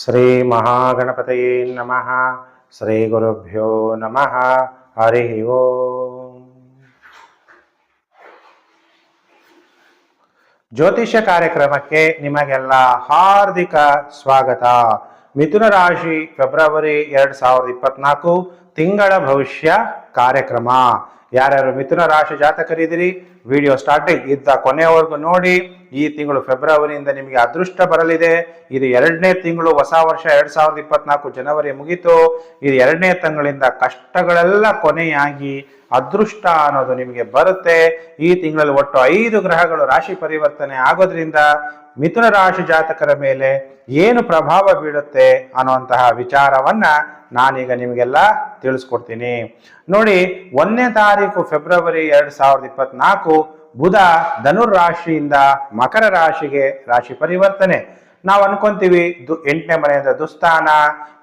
ಶ್ರೀ ಮಹಾಗಣಪತಯೇ ನಮಃ ಶ್ರೀ ಗುರುಭ್ಯೋ ನಮಃ ಹರಿ ಓಂ ಜ್ಯೋತಿಷ್ಯ ಕಾರ್ಯಕ್ರಮಕ್ಕೆ ನಿಮಗೆಲ್ಲ ಹಾರ್ದಿಕ ಸ್ವಾಗತ. ಮಿಥುನ ರಾಶಿ, ಫೆಬ್ರವರಿ ಎರಡ್ ಸಾವಿರದ ಇಪ್ಪತ್ನಾಲ್ಕು, ತಿಂಗಳ ಭವಿಷ್ಯ ಕಾರ್ಯಕ್ರಮ. ಯಾರ್ಯಾರು ಮಿಥುನ ರಾಶಿ ಜಾತಕರಿದ್ದೀರಿ ವಿಡಿಯೋ ಸ್ಟಾರ್ಟಿಂಗ್ ಇದ್ದ ಕೊನೆಯವರೆಗೂ ನೋಡಿ, ಈ ತಿಂಗಳು ಫೆಬ್ರವರಿಯಿಂದ ನಿಮಗೆ ಅದೃಷ್ಟ ಬರಲಿದೆ. ಇದು ಎರಡನೇ ತಿಂಗಳು, ಹೊಸ ವರ್ಷ ಎರಡ್ ಸಾವಿರದ ಇಪ್ಪತ್ನಾಲ್ಕು ಜನವರಿ ಮುಗೀತು. ಇದು ಎರಡನೇ ತಿಂಗಳಿಂದ ಕಷ್ಟಗಳೆಲ್ಲ ಕೊನೆಯಾಗಿ ಅದೃಷ್ಟ ಅನ್ನೋದು ನಿಮಗೆ ಬರುತ್ತೆ. ಈ ತಿಂಗಳಲ್ಲಿ ಒಟ್ಟು ಐದು ಗ್ರಹಗಳು ರಾಶಿ ಪರಿವರ್ತನೆ ಆಗೋದ್ರಿಂದ ಮಿಥುನ ರಾಶಿ ಜಾತಕರ ಮೇಲೆ ಏನು ಪ್ರಭಾವ ಬೀಳುತ್ತೆ ಅನ್ನುವಂತಹ ವಿಚಾರವನ್ನ ನಾನೀಗ ನಿಮಗೆಲ್ಲ ತಿಳಿಸ್ಕೊಡ್ತೀನಿ. ನೋಡಿ, ಒಂದನೇ ತಾರೀಕು ಫೆಬ್ರವರಿ ಎರಡು ಸಾವಿರದ ಇಪ್ಪತ್ನಾಲ್ಕು ಬುಧ ಧನುರ್ ರಾಶಿಯಿಂದ ಮಕರ ರಾಶಿಗೆ ರಾಶಿ ಪರಿವರ್ತನೆ. ನಾವು ಅನ್ಕೊಂತೀವಿ, ದು ಎಂಟನೇ ಮನೆಯಿಂದ ದುಸ್ಥಾನ,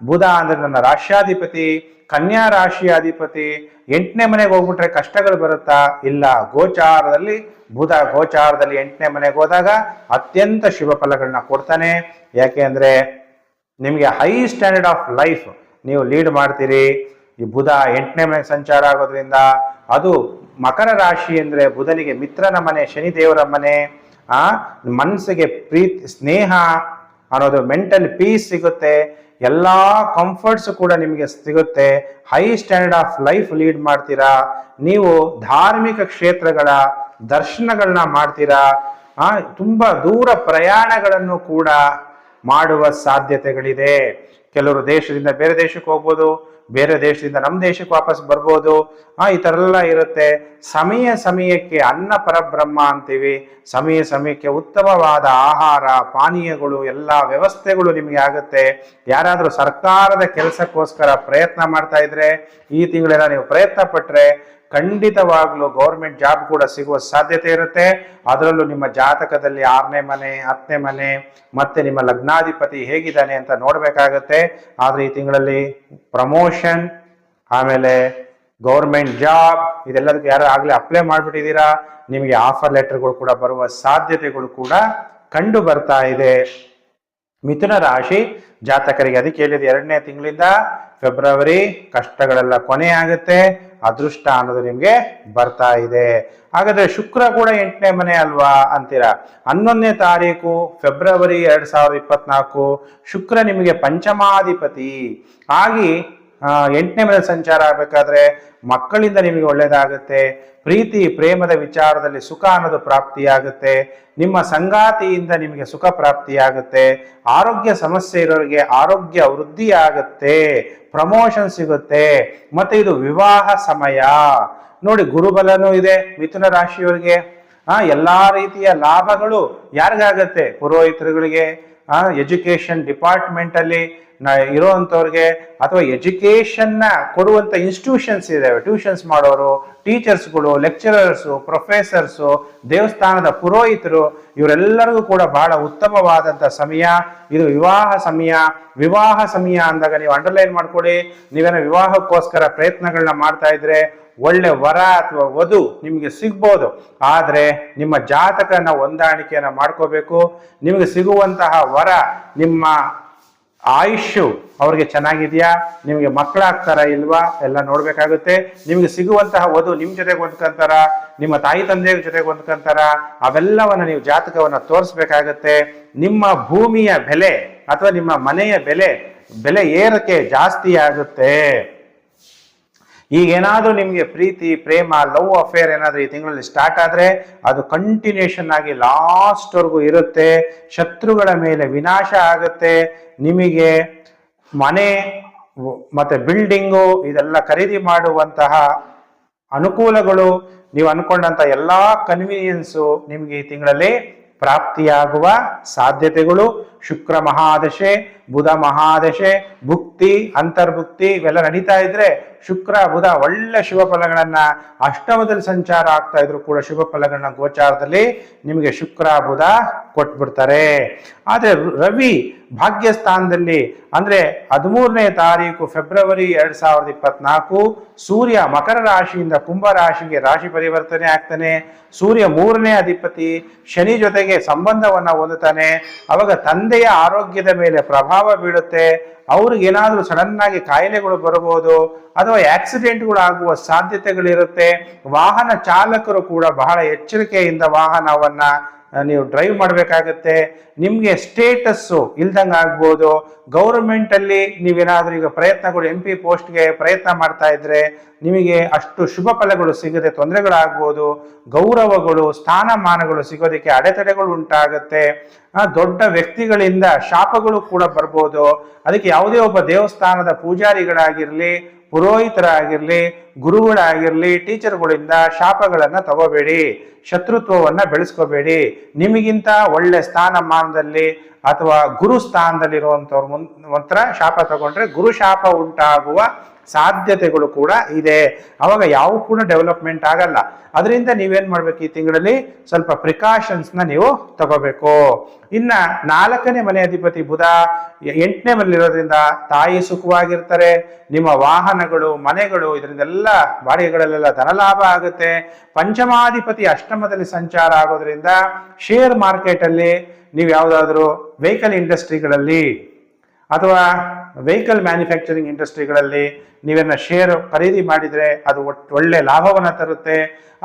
ಬುಧ ಅಂದ್ರೆ ನನ್ನ ರಾಶ್ಯಾಧಿಪತಿ ಕನ್ಯಾ ರಾಶಿಯ ಅಧಿಪತಿ, ಎಂಟನೇ ಮನೆಗೆ ಹೋಗ್ಬಿಟ್ರೆ ಕಷ್ಟಗಳು ಬರುತ್ತಾ? ಇಲ್ಲ, ಗೋಚಾರದಲ್ಲಿ, ಬುಧ ಗೋಚಾರದಲ್ಲಿ ಎಂಟನೇ ಮನೆಗೆ ಹೋದಾಗ ಅತ್ಯಂತ ಶುಭ ಫಲಗಳನ್ನ ಕೊಡ್ತಾನೆ. ಯಾಕೆ ಅಂದ್ರೆ, ನಿಮಗೆ ಹೈ ಸ್ಟ್ಯಾಂಡರ್ಡ್ ಆಫ್ ಲೈಫ್ ನೀವು ಲೀಡ್ ಮಾಡ್ತೀರಿ. ಈ ಬುಧ ಎಂಟನೇ ಮನೆ ಸಂಚಾರ ಆಗೋದ್ರಿಂದ ಅದು ಮಕರ ರಾಶಿ ಅಂದ್ರೆ ಬುಧನಿಗೆ ಮಿತ್ರನ ಮನೆ, ಶನಿ ದೇವರ ಮನೆ, ಆ, ಮನಸ್ಸಿಗೆ ಪ್ರೀತಿ, ಸ್ನೇಹ ಅನ್ನೋದು ಮೆಂಟಲ್ ಪೀಸ್ ಸಿಗುತ್ತೆ. ಎಲ್ಲ ಕಂಫರ್ಟ್ಸ್ ಕೂಡ ನಿಮಗೆ ಸಿಗುತ್ತೆ. High standard of life lead ಮಾಡ್ತೀರಾ. ನೀವು ಧಾರ್ಮಿಕ ಕ್ಷೇತ್ರಗಳ ದರ್ಶನಗಳನ್ನ ಮಾಡ್ತೀರಾ. ಆ, ತುಂಬಾ ದೂರ ಪ್ರಯಾಣಗಳನ್ನು ಕೂಡ ಮಾಡುವ ಸಾಧ್ಯತೆಗಳಿದೆ. ಕೆಲವರು ದೇಶದಿಂದ ಬೇರೆ ದೇಶಕ್ಕೆ ಹೋಗ್ಬೋದು ಬೇರೆ ದೇಶದಿಂದ ನಮ್ಮ ದೇಶಕ್ಕೆ ವಾಪಸ್ ಬರ್ಬೋದು. ಆ, ಈ ಥರ ಎಲ್ಲ ಇರುತ್ತೆ. ಸಮಯ ಸಮಯಕ್ಕೆ ಅನ್ನ ಪರಬ್ರಹ್ಮ ಅಂತೀವಿ. ಸಮಯ ಸಮಯಕ್ಕೆ ಉತ್ತಮವಾದ ಆಹಾರ, ಪಾನೀಯಗಳು, ಎಲ್ಲ ವ್ಯವಸ್ಥೆಗಳು ನಿಮಗೆ ಆಗುತ್ತೆ. ಯಾರಾದರೂ ಸರ್ಕಾರದ ಕೆಲಸಕ್ಕೋಸ್ಕರ ಪ್ರಯತ್ನ ಮಾಡ್ತಾ ಇದ್ರೆ, ಈ ತಿಂಗಳೆಲ್ಲ ನೀವು ಪ್ರಯತ್ನ ಪಟ್ಟರೆ ಖಂಡಿತವಾಗ್ಲೂ ಗೌರ್ಮೆಂಟ್ ಜಾಬ್ ಕೂಡ ಸಿಗುವ ಸಾಧ್ಯತೆ ಇರುತ್ತೆ. ಅದರಲ್ಲೂ ನಿಮ್ಮ ಜಾತಕದಲ್ಲಿ ಆರನೇ ಮನೆ, ಹತ್ತನೇ ಮನೆ, ಮತ್ತೆ ನಿಮ್ಮ ಲಗ್ನಾಧಿಪತಿ ಹೇಗಿದ್ದಾನೆ ಅಂತ ನೋಡ್ಬೇಕಾಗತ್ತೆ. ಆದ್ರೆ ಈ ತಿಂಗಳಲ್ಲಿ ಪ್ರಮೋಷನ್ ಆಮೇಲೆ ಗೌರ್ಮೆಂಟ್ ಜಾಬ್ ಇದೆಲ್ಲದಕ್ಕೆ ಯಾರು ಆಗಲೇ ಅಪ್ಲೈ ಮಾಡ್ಬಿಟ್ಟಿದ್ದೀರಾ? ನಿಮಗೆ ಆಫರ್ ಲೆಟರ್ಗಳು ಕೂಡ ಬರುವ ಸಾಧ್ಯತೆಗಳು ಕೂಡ ಕಂಡು ಬರ್ತಾ ಇದೆ. ಮಿಥುನ ರಾಶಿ ಜಾತಕರಿಗೆ ಅದಕ್ಕೆ ಹೇಳಿದ ಎರಡನೇ ತಿಂಗಳಿಂದ ಫೆಬ್ರವರಿ ಕಷ್ಟಗಳೆಲ್ಲ ಕೊನೆ ಆಗುತ್ತೆ, ಅದೃಷ್ಟ ಅನ್ನೋದು ನಿಮ್ಗೆ ಬರ್ತಾ ಇದೆ. ಹಾಗಾದ್ರೆ ಶುಕ್ರ ಕೂಡ ಎಂಟನೇ ಮನೆ ಅಲ್ವಾ ಅಂತೀರಾ? ಹನ್ನೊಂದನೇ ತಾರೀಕು ಫೆಬ್ರವರಿ ಎರಡ್ ಸಾವಿರದ ಇಪ್ಪತ್ನಾಲ್ಕು, ಶುಕ್ರ ನಿಮಗೆ ಪಂಚಮಾಧಿಪತಿ. ಆಗಿ ಎಂಟನೇ ಮನೆ ಸಂಚಾರ ಆಗ್ಬೇಕಾದ್ರೆ ಮಕ್ಕಳಿಂದ ನಿಮಗೆ ಒಳ್ಳೇದಾಗುತ್ತೆ. ಪ್ರೀತಿ, ಪ್ರೇಮದ ವಿಚಾರದಲ್ಲಿ ಸುಖ ಅನ್ನೋದು ಪ್ರಾಪ್ತಿಯಾಗುತ್ತೆ. ನಿಮ್ಮ ಸಂಗಾತಿಯಿಂದ ನಿಮಗೆ ಸುಖ ಪ್ರಾಪ್ತಿಯಾಗುತ್ತೆ. ಆರೋಗ್ಯ ಸಮಸ್ಯೆ ಇರೋರಿಗೆ ಆರೋಗ್ಯ ವೃದ್ಧಿ ಆಗುತ್ತೆ ಪ್ರಮೋಷನ್ ಸಿಗುತ್ತೆ. ಮತ್ತೆ ಇದು ವಿವಾಹ ಸಮಯ. ನೋಡಿ, ಗುರುಬಲನೂ ಇದೆ, ಮಿಥುನ ರಾಶಿಯವರಿಗೆ. ಆ, ಎಲ್ಲಾ ರೀತಿಯ ಲಾಭಗಳು ಯಾರಿಗಾಗತ್ತೆ? ಪುರೋಹಿತರುಗಳಿಗೆ ಎಜುಕೇಶನ್ ಡಿಪಾರ್ಟ್ಮೆಂಟ್ ಅಲ್ಲಿ ನ ಇರೋವಂಥವ್ರಿಗೆ ಅಥವಾ ಎಜುಕೇಶನ್ ಕೊಡುವಂಥ ಇನ್ಸ್ಟಿಟ್ಯೂಷನ್ಸ್ ಇದಾವೆ. ಟ್ಯೂಷನ್ಸ್ ಮಾಡೋರು ಟೀಚರ್ಸ್ಗಳು ಲೆಕ್ಚರರ್ಸು ಪ್ರೊಫೆಸರ್ಸು ದೇವಸ್ಥಾನದ ಪುರೋಹಿತರು, ಇವರೆಲ್ಲರಿಗೂ ಕೂಡ ಬಹಳ ಉತ್ತಮವಾದಂಥ ಸಮಯ. ಇದು ವಿವಾಹ ಸಮಯ. ವಿವಾಹ ಸಮಯ ಅಂದಾಗ ನೀವು ಅಂಡರ್ಲೈನ್ ಮಾಡ್ಕೊಡಿ. ನೀವೇನ ವಿವಾಹಕ್ಕೋಸ್ಕರ ಪ್ರಯತ್ನಗಳನ್ನ ಮಾಡ್ತಾ ಇದ್ರೆ ಒಳ್ಳೆ ವರ ಅಥವಾ ವಧು ನಿಮಗೆ ಸಿಗ್ಬೋದು. ಆದರೆ ನಿಮ್ಮ ಜಾತಕನ ಹೊಂದಾಣಿಕೆಯನ್ನು ಮಾಡ್ಕೋಬೇಕು. ನಿಮಗೆ ಸಿಗುವಂತಹ ವರ ನಿಮ್ಮ ಆಯುಷ್ಯು ಅವ್ರಿಗೆ ಚೆನ್ನಾಗಿದೆಯಾ? ನಿಮಗೆ ಮಕ್ಕಳಾಗ್ತಾರಾ ಇಲ್ವಾ? ಎಲ್ಲ ನೋಡ್ಬೇಕಾಗುತ್ತೆ. ನಿಮಗೆ ಸಿಗುವಂತಹ ವಧು ನಿಮ್ ಜೊತೆಗೆ ಹೊಂದ್ಕೊಂತಾರ? ನಿಮ್ಮ ತಾಯಿ ತಂದೆಯ ಜೊತೆಗೆ ಹೊಂದ್ಕೊಂತಾರ? ಅವೆಲ್ಲವನ್ನ ನೀವು ಜಾತಕವನ್ನ ತೋರಿಸ್ಬೇಕಾಗತ್ತೆ. ನಿಮ್ಮ ಭೂಮಿಯ ಬೆಲೆ ಅಥವಾ ನಿಮ್ಮ ಮನೆಯ ಬೆಲೆ ಬೆಲೆ ಏರಕ್ಕೆ ಜಾಸ್ತಿ ಆಗುತ್ತೆ. ಈಗ ಏನಾದ್ರೂ ನಿಮಗೆ ಪ್ರೀತಿ, ಪ್ರೇಮ ಲವ್ ಅಫೇರ್ ಏನಾದ್ರೂ ಈ ತಿಂಗಳಲ್ಲಿ ಸ್ಟಾರ್ಟ್ ಆದ್ರೆ ಅದು ಕಂಟಿನ್ಯೂಷನ್ ಆಗಿ ಲಾಸ್ಟ್ ವರೆಗೂ ಇರುತ್ತೆ. ಶತ್ರುಗಳ ಮೇಲೆ ವಿನಾಶ ಆಗುತ್ತೆ. ನಿಮಗೆ ಮನೆ, ಮತ್ತು ಮತ್ತೆ ಬಿಲ್ಡಿಂಗು ಇದೆಲ್ಲ ಖರೀದಿ ಮಾಡುವಂತಹ ಅನುಕೂಲಗಳು, ನೀವು ಅನ್ಕೊಂಡಂತ ಎಲ್ಲಾ ಕನ್ವೀನಿಯನ್ಸು ನಿಮಗೆ ಈ ತಿಂಗಳಲ್ಲಿ ಪ್ರಾಪ್ತಿಯಾಗುವ ಸಾಧ್ಯತೆಗಳು. ಶುಕ್ರ ಮಹಾದಶೆ ಬುಧ ಮಹಾದಶೆ, ಭುಕ್ತಿ, ಅಂತರ್ಭುಕ್ತಿ ಇವೆಲ್ಲ ನಡೀತಾ ಇದ್ರೆ ಶುಕ್ರ, ಬುಧ ಒಳ್ಳೆ ಶುಭ ಫಲಗಳನ್ನ ಅಷ್ಟಮದಲ್ಲಿ ಸಂಚಾರ ಆಗ್ತಾ ಇದ್ರು ಕೂಡ ಶುಭ ಫಲಗಳನ್ನ ಗೋಚಾರದಲ್ಲಿ ನಿಮಗೆ ಶುಕ್ರ, ಬುಧ ಕೊಟ್ಬಿಡ್ತಾರೆ. ಆದ್ರೆ ರವಿ ಭಾಗ್ಯ ಸ್ಥಾನದಲ್ಲಿ ಅಂದ್ರೆ ಹದಿಮೂರನೇ ತಾರೀಕು ಫೆಬ್ರವರಿ ಎರಡ್ ಸಾವಿರದ ಇಪ್ಪತ್ನಾಲ್ಕು, ಸೂರ್ಯ ಮಕರ ರಾಶಿಯಿಂದ ಕುಂಭ ರಾಶಿಗೆ ರಾಶಿ ಪರಿವರ್ತನೆ ಆಗ್ತಾನೆ. ಸೂರ್ಯ ಮೂರನೇ ಅಧಿಪತಿ ಶನಿ ಜೊತೆಗೆ ಸಂಬಂಧವನ್ನ ಹೊಂದುತ್ತಾನೆ. ಅವಾಗ ತಂದೆಯ ಆರೋಗ್ಯದ ಮೇಲೆ ಪ್ರಭಾವ ಬೀಳುತ್ತೆ, ಅವ್ರಿಗೆ ಏನಾದರೂ ಸಡನ್ ಆಗಿ ಕಾಯಿಲೆಗಳು ಬರಬಹುದು ಅಥವಾ ಆಕ್ಸಿಡೆಂಟ್ಗಳು ಆಗುವ ಸಾಧ್ಯತೆಗಳಿರುತ್ತೆ, ವಾಹನ ಚಾಲಕರು ಕೂಡ ಬಹಳ ಎಚ್ಚರಿಕೆಯಿಂದ ವಾಹನವನ್ನ ನೀವು ಡ್ರೈವ್ ಮಾಡಬೇಕಾಗತ್ತೆ. ನಿಮಗೆ ಸ್ಟೇಟಸ್ಸು ಇಲ್ದಂಗೆ ಆಗ್ಬೋದು. ಗೌರ್ಮೆಂಟಲ್ಲಿ ನೀವೇನಾದರೂ ಈಗ ಪ್ರಯತ್ನಗಳು ಎಂ ಪಿ ಪೋಸ್ಟ್ಗೆ ಪ್ರಯತ್ನ ಮಾಡ್ತಾ ಇದ್ರೆ ನಿಮಗೆ ಅಷ್ಟು ಶುಭ ಫಲಗಳು ಸಿಗದೆ ತೊಂದರೆಗಳಾಗ್ಬೋದು. ಗೌರವಗಳು, ಸ್ಥಾನಮಾನಗಳು ಸಿಗೋದಕ್ಕೆ ಅಡೆತಡೆಗಳು ಉಂಟಾಗುತ್ತೆ. ದೊಡ್ಡ ವ್ಯಕ್ತಿಗಳಿಂದ ಶಾಪಗಳು ಕೂಡ ಬರ್ಬೋದು. ಅದಕ್ಕೆ ಯಾವುದೇ ಒಬ್ಬ ದೇವಸ್ಥಾನದ ಪೂಜಾರಿಗಳಾಗಿರಲಿ, ಪುರೋಹಿತರಾಗಿರಲಿ, ಗುರುಗಳಾಗಿರಲಿ ಟೀಚರ್ಗಳಿಂದ ಶಾಪಗಳನ್ನು ತಗೋಬೇಡಿ. ಶತ್ರುತ್ವವನ್ನ ಬೆಳೆಸ್ಕೋಬೇಡಿ. ನಿಮಗಿಂತ ಒಳ್ಳೆ ಸ್ಥಾನಮಾನದಲ್ಲಿ ಅಥವಾ ಗುರು ಸ್ಥಾನದಲ್ಲಿರುವಂಥವ್ರ ಮುನ್, ಒಂಥರ ಶಾಪ ತಗೊಂಡ್ರೆ ಗುರು ಶಾಪ ಉಂಟಾಗುವ ಸಾಧ್ಯತೆಗಳು ಕೂಡ ಇದೆ. ಅವಾಗ ಯಾವ ಕೂಡ ಡೆವಲಪ್ಮೆಂಟ್ ಆಗಲ್ಲ. ಅದರಿಂದ ನೀವೇನ್ ಮಾಡ್ಬೇಕು ಈ ತಿಂಗಳಲ್ಲಿ? ಸ್ವಲ್ಪ ಪ್ರಿಕಾಷನ್ಸ್ನ ನೀವು ತಗೋಬೇಕು. ಇನ್ನ ನಾಲ್ಕನೇ ಮನೆ ಅಧಿಪತಿ ಬುಧ, ಎಂಟನೇ ಮನೆಯಲ್ಲಿರೋದ್ರಿಂದ ತಾಯಿ ಸುಖವಾಗಿರ್ತಾರೆ, ನಿಮ್ಮ ವಾಹನಗಳು, ಮನೆಗಳು, ಇದರಿಂದೆಲ್ಲ ಬಾಡಿಗೆಗಳಲ್ಲೆಲ್ಲ ಧನಲಾಭ ಆಗುತ್ತೆ. ಪಂಚಮಾಧಿಪತಿ ಅಷ್ಟಮದಲ್ಲಿ ಸಂಚಾರ ಆಗೋದ್ರಿಂದ ಶೇರ್ ಮಾರ್ಕೆಟ್ ಅಲ್ಲಿ ನೀವು ಯಾವುದಾದ್ರೂ ವೆಹಿಕಲ್ ಇಂಡಸ್ಟ್ರಿಗಳಲ್ಲಿ ಅಥವಾ ವೆಹಿಕಲ್ ಮ್ಯಾನುಫ್ಯಾಕ್ಚರಿಂಗ್ ಇಂಡಸ್ಟ್ರಿಗಳಲ್ಲಿ ನೀವೇನ ಶೇರ್ ಖರೀದಿ ಮಾಡಿದರೆ ಅದು ಒಳ್ಳೆ ಲಾಭವನ್ನು ತರುತ್ತೆ.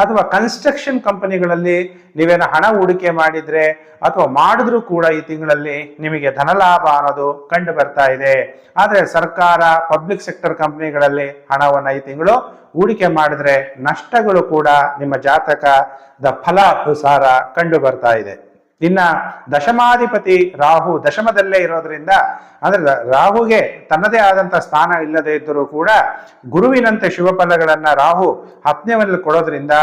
ಅಥವಾ ಕನ್ಸ್ಟ್ರಕ್ಷನ್ ಕಂಪನಿಗಳಲ್ಲಿ ನೀವೇನ ಹಣ ಹೂಡಿಕೆ ಮಾಡಿದರೆ ಅಥವಾ ಮಾಡಿದ್ರೂ ಕೂಡ ಈ ತಿಂಗಳಲ್ಲಿ ನಿಮಗೆ ಧನಲಾಭ ಅನ್ನೋದು ಕಂಡು ಬರ್ತಾ ಇದೆ. ಆದರೆ ಸರ್ಕಾರ ಪಬ್ಲಿಕ್ ಸೆಕ್ಟರ್ ಕಂಪನಿಗಳಲ್ಲಿ ಹಣವನ್ನು ಈ ತಿಂಗಳು ಹೂಡಿಕೆ ಮಾಡಿದ್ರೆ ನಷ್ಟಗಳು ಕೂಡ ನಿಮ್ಮ ಜಾತಕದ ಫಲ ಅನುಸಾರ ಕಂಡು ಬರ್ತಾ ಇದೆ. ಇನ್ನ ದಶಮಾಧಿಪತಿ ರಾಹು ದಶಮದಲ್ಲೇ ಇರೋದ್ರಿಂದ, ಅಂದ್ರೆ ರಾಹುಗೆ ತನ್ನದೇ ಆದಂತ ಸ್ಥಾನ ಇಲ್ಲದೆ ಇದ್ದರೂ ಕೂಡ ಗುರುವಿನಂತೆ ಶುಭ ಫಲಗಳನ್ನ ರಾಹು ಹತ್ನೆಯಲ್ಲಿ ಕೊಡೋದ್ರಿಂದ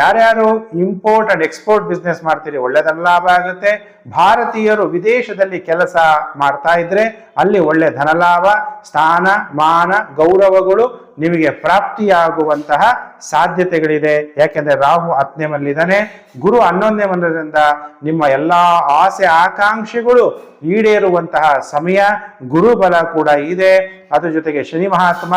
ಯಾರ್ಯಾರು ಇಂಪೋರ್ಟ್ ಅಂಡ್ ಎಕ್ಸ್ಪೋರ್ಟ್ ಬಿಸ್ನೆಸ್ ಮಾಡ್ತೀರಿ, ಒಳ್ಳೆದನ್ನ ಲಾಭ ಆಗುತ್ತೆ. ಭಾರತೀಯರು ವಿದೇಶದಲ್ಲಿ ಕೆಲಸ ಮಾಡ್ತಾ ಇದ್ರೆ ಅಲ್ಲಿ ಒಳ್ಳೆ ಧನಲಾಭ, ಸ್ಥಾನ, ಮಾನ, ಗೌರವಗಳು ನಿಮಗೆ ಪ್ರಾಪ್ತಿಯಾಗುವಂತಹ ಸಾಧ್ಯತೆಗಳಿದೆ. ಯಾಕೆಂದ್ರೆ ರಾಹು ಹತ್ತನೇ ಮನೆಯಲ್ಲಿದ್ದಾನೆ ಗುರು ಹನ್ನೊಂದನೇ ಮನದಿಂದ ನಿಮ್ಮ ಎಲ್ಲಾ ಆಸೆ ಆಕಾಂಕ್ಷೆಗಳು ಈಡೇರುವಂತಹ ಸಮಯ, ಗುರುಬಲ ಕೂಡ ಇದೆ. ಅದ್ರ ಜೊತೆಗೆ ಶನಿ ಮಹಾತ್ಮ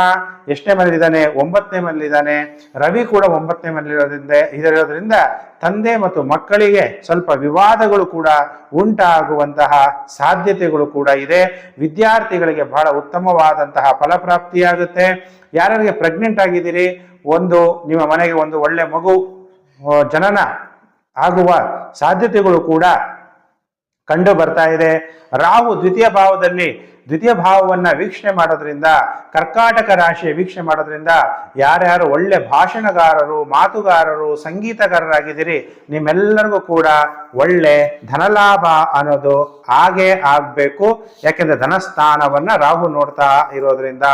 ಎಷ್ಟನೇ ಮನೇಲಿದ್ದಾನೆ ಒಂಬತ್ತನೇ ಮನೇಲಿದ್ದಾನೆ ರವಿ ಕೂಡ ಒಂಬತ್ತನೇ ಮನೇಲಿರೋದ್ರಿಂದ ಇದರಿರೋದ್ರಿಂದ ತಂದೆ ಮತ್ತು ಮಕ್ಕಳಿಗೆ ಸ್ವಲ್ಪ ವಿವಾದಗಳು ಕೂಡ ಉಂಟಾಗುವಂತಹ ಸಾಧ್ಯತೆಗಳು ಕೂಡ ಇದೆ. ವಿದ್ಯಾರ್ಥಿಗಳಿಗೆ ಬಹಳ ಉತ್ತಮವಾದಂತಹ ಫಲಪ್ರಾಪ್ತಿಯಾಗುತ್ತೆ. ಯಾರ್ಯಾರಿಗೆ ಪ್ರೆಗ್ನೆಂಟ್ ಆಗಿದ್ದೀರಿ? ಒಂದು, ನಿಮ್ಮ ಮನೆಗೆ ಒಂದು ಒಳ್ಳೆ ಮಗು ಜನನ ಆಗುವ ಸಾಧ್ಯತೆಗಳು ಕೂಡ ಕಂಡು ಬರ್ತಾ ಇದೆ. ರಾಹು ದ್ವಿತೀಯ ಭಾವದಲ್ಲಿ, ದ್ವಿತೀಯ ಭಾವವನ್ನ ವೀಕ್ಷಣೆ ಮಾಡೋದ್ರಿಂದ, ಕರ್ಕಾಟಕ ರಾಶಿಯ ವೀಕ್ಷಣೆ ಮಾಡೋದ್ರಿಂದ ಯಾರ್ಯಾರು ಒಳ್ಳೆ ಭಾಷಣಗಾರರು, ಮಾತುಗಾರರು, ಸಂಗೀತಗಾರರಾಗಿದ್ದೀರಿ, ನಿಮ್ಮೆಲ್ಲರಿಗೂ ಕೂಡ ಒಳ್ಳೆ ಧನಲಾಭ ಅನ್ನೋದು ಹಾಗೆ ಆಗ್ಬೇಕು. ಯಾಕೆಂದ್ರೆ ಧನಸ್ಥಾನವನ್ನ ರಾಹು ನೋಡ್ತಾ ಇರೋದ್ರಿಂದ,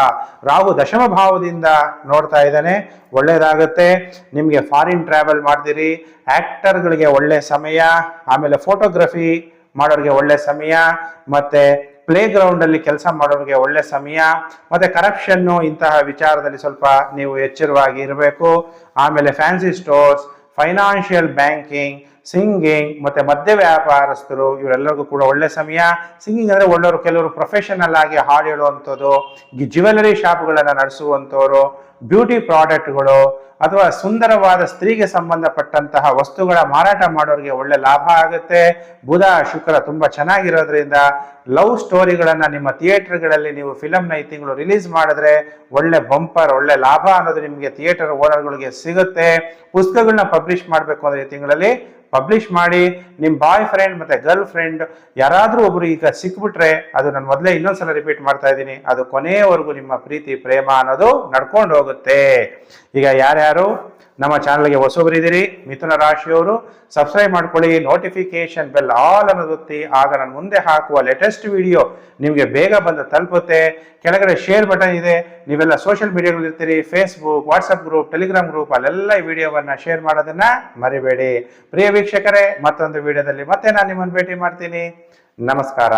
ರಾಹು ದಶಮ ಭಾವದಿಂದ ನೋಡ್ತಾ ಇದ್ದಾನೆ. ಒಳ್ಳೇದಾಗುತ್ತೆ ನಿಮಗೆ ಫಾರಿನ್ ಟ್ರಾವೆಲ್ ಮಾಡ್ತೀರಿ. ಆಕ್ಟರ್ಗಳಿಗೆ ಒಳ್ಳೆ ಸಮಯ, ಆಮೇಲೆ ಫೋಟೋಗ್ರಫಿ ಮಾಡೋರಿಗೆ ಒಳ್ಳೆ ಸಮಯ, ಮತ್ತೆ ಪ್ಲೇ ಗ್ರೌಂಡ್ ಅಲ್ಲಿ ಕೆಲಸ ಮಾಡೋರಿಗೆ ಒಳ್ಳೆ ಸಮಯ, ಮತ್ತೆ ಕರಪ್ಷನ್ನು ಇಂತಹ ವಿಚಾರದಲ್ಲಿ ಸ್ವಲ್ಪ ನೀವು ಎಚ್ಚರವಾಗಿ ಇರಬೇಕು. ಆಮೇಲೆ fancy stores financial banking singing, ಮತ್ತೆ ಮದ್ಯ ವ್ಯಾಪಾರಸ್ಥರು, ಇವರೆಲ್ಲರಿಗೂ ಕೂಡ ಒಳ್ಳೆ ಸಮಯ. ಸಿಂಗಿಂಗ್ ಅಂದ್ರೆ ಒಳ್ಳೆಯವರು, ಕೆಲವರು ಪ್ರೊಫೆಷನಲ್ ಆಗಿ ಹಾಡು ಹೇಳುವಂಥದ್ದು ಜ್ಯುವೆಲರಿ ಶಾಪ್ಗಳನ್ನು ನಡೆಸುವಂಥವ್ರು ಬ್ಯೂಟಿ ಪ್ರಾಡಕ್ಟ್ಗಳು ಅಥವಾ ಸುಂದರವಾದ ಸ್ತ್ರೀಗೆ ಸಂಬಂಧಪಟ್ಟಂತಹ ವಸ್ತುಗಳ ಮಾರಾಟ ಮಾಡೋರಿಗೆ ಒಳ್ಳೆ ಲಾಭ ಆಗುತ್ತೆ. ಬುಧ, ಶುಕ್ರ ತುಂಬಾ ಚೆನ್ನಾಗಿರೋದ್ರಿಂದ ಲವ್ ಸ್ಟೋರಿಗಳನ್ನು ನಿಮ್ಮ ಥಿಯೇಟರ್ಗಳಲ್ಲಿ ನೀವು ಫಿಲಮ್ನ ಈ ತಿಂಗಳು ರಿಲೀಸ್ ಮಾಡಿದ್ರೆ ಒಳ್ಳೆ ಬಂಪರ್, ಒಳ್ಳೆ ಲಾಭ ಅನ್ನೋದು ನಿಮಗೆ ಥಿಯೇಟರ್ ಓನರ್ಗಳಿಗೆ ಸಿಗುತ್ತೆ. ಪುಸ್ತಕಗಳನ್ನ ಪಬ್ಲಿಷ್ ಮಾಡಬೇಕು ಅಂದ್ರೆ ಈ ತಿಂಗಳಲ್ಲಿ ಪಬ್ಲಿಷ್ ಮಾಡಿ ನಿಮ್ಮ ಬಾಯ್ ಫ್ರೆಂಡ್ ಮತ್ತೆ ಗರ್ಲ್ ಫ್ರೆಂಡ್ ಯಾರಾದರೂ ಒಬ್ಬರು ಈಗ ಸಿಕ್ಬಿಟ್ರೆ ಅದು ನಾನು ಮೊದಲೇ ಇನ್ನೊಂದ್ಸಲ ರಿಪೀಟ್ ಮಾಡ್ತಾ ಇದ್ದೀನಿ. ಅದು ಕೊನೆಯವರೆಗೂ ನಿಮ್ಮ ಪ್ರೀತಿ, ಪ್ರೇಮ ಅನ್ನೋದು ನಡ್ಕೊಂಡು ಹೋಗುತ್ತೆ. ಈಗ ಯಾರ್ಯಾರು ನಮ್ಮ ಚಾನಲ್ಗೆ ಹೊಸಬರಿದ್ದೀರಿ, ಮಿಥುನ ರಾಶಿಯವರು ಸಬ್ಸ್ಕ್ರೈಬ್ ಮಾಡ್ಕೊಳ್ಳಿ ನೋಟಿಫಿಕೇಶನ್ ಬೆಲ್ ಆಲ್ ಅನ್ನೋದು ಒತ್ತಿ. ಆಗ ನಾನು ಮುಂದೆ ಹಾಕುವ ಲೇಟೆಸ್ಟ್ ವಿಡಿಯೋ ನಿಮಗೆ ಬೇಗ ಬಂದು ತಲುಪುತ್ತೆ. ಕೆಳಗಡೆ ಶೇರ್ ಬಟನ್ ಇದೆ. ನೀವೆಲ್ಲ ಸೋಷಿಯಲ್ ಮೀಡಿಯಾಗಳಲ್ಲಿ ಇರ್ತೀರಿ Facebook WhatsApp group Telegram group ಅಲ್ಲೆಲ್ಲ ಈ ವಿಡಿಯೋವನ್ನ ಶೇರ್ ಮಾಡೋದನ್ನ ಮರಿಬೇಡಿ. ಪ್ರಿಯ ವೀಕ್ಷಕರೇ, ಮತ್ತೊಂದು ವಿಡಿಯೋದಲ್ಲಿ ಮತ್ತೆ ನಾನು ನಿಮ್ಮನ್ನು ಭೇಟಿ ಮಾಡ್ತೀನಿ. ನಮಸ್ಕಾರ.